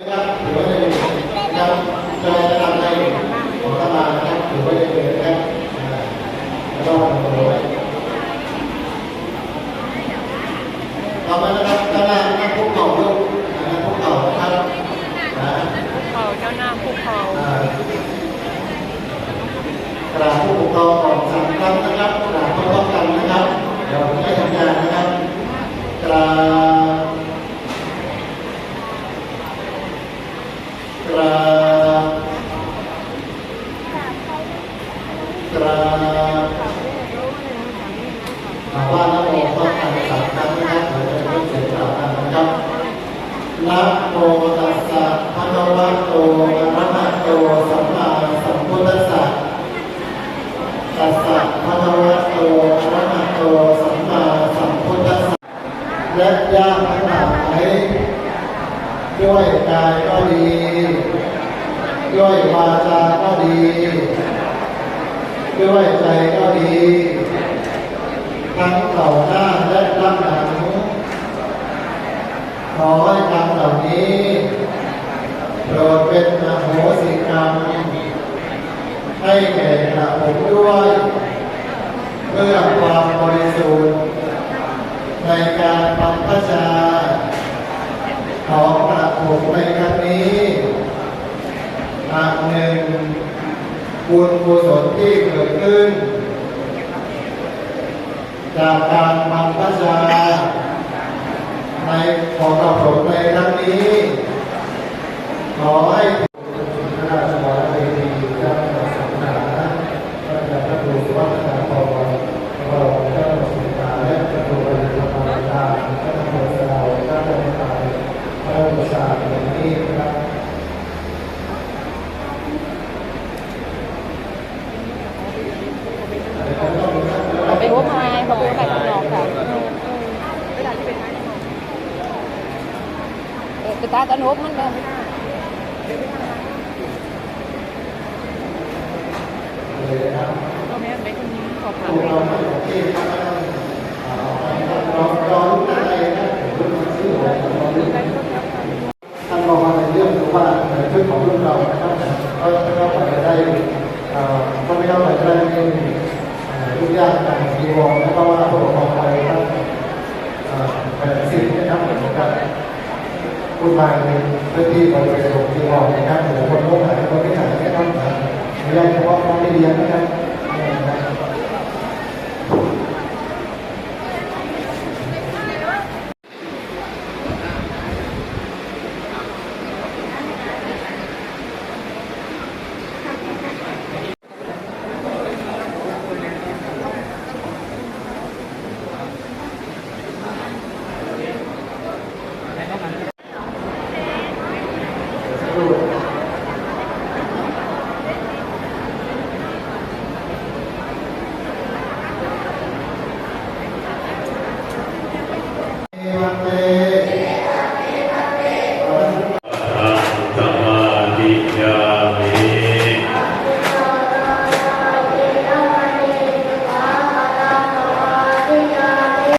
นะครับถือว่าได้นะครับจะจะทำในของตลาดนะครับถือว่าได้เลยนะครับอ่าแล้วก็ทำเอาไว้ต่อมานะครับตลาดนะครับพวกเก่าลูกนะครับพวกเก่านะครับนะเขาเจ้าหน้าภูเขาอ่ากราบผู้ปกครองก่อนสามครั้งนะครับกราบพร้อมๆกันนะครับ เดี๋ยวให้ทำงานนะครับกราบกราบ กราบถามว่านะโมพร้อมกันสามครั้งนะครับเดี๋ยวจะเริ่มเสียงกล่าวกันนะครับนะโมตัสสะภะคะวะโตอะระหะโตสัมมาสัมพุทธัสสะตัสสะภะคะวะโตอะระหะโตสัมมาสัมพุทธัสสะและญาติทั้งหลายด้วยกายก็ดี ด้วยวาจาก็ดี ด้วยใจก็ดี ทั้งต่อหน้าและรับหลังขอให้กรรมเหล่านี้โปรดเป็นอโหสิกรรม ให้แก่กระผมด้วย เพื่อความบริสุทธิ์ในการบรรพชา ของกระผมในครั้งนี้อันหนึ่ง บุญกุศลที่เกิดขึ้น จากการบรรพชาในของกระผมในครั้งนี้ ขอให้ พระราชวรเวทีเจ้าพระสังฆาพระเจ้าพระครูสุวัฒนาพรพระองค์เจ้าพระสุนทรและพระครูบริธรรมดาพระธรรมสดาพระธรรมตายพระอุชาในนี้นะครับ ไปหัวพายเขาไปข้างนอกค่ะ เออคือตาตะนบมันเลยเลยนะครับก็แม่ไปคนนี้ขอถามพวกเราไม่ต้องที่นรับรอรอรู้ได้นะผมรู้ชื่ออะไรรอรู้ท่านบอกมาในเรื่องว่าในชุดของรุ่นเรานะครับก็ก็ไปได้ก็ไม่เข้าไปได้ไม่ยุ่งยากการมีวงแล้วก็ว่าผู้ปกครองไปครับเป็นสิ่งนะครับนะครับ พูดมาในพื้นที่บริเวณโรงพยาบาลนะครับ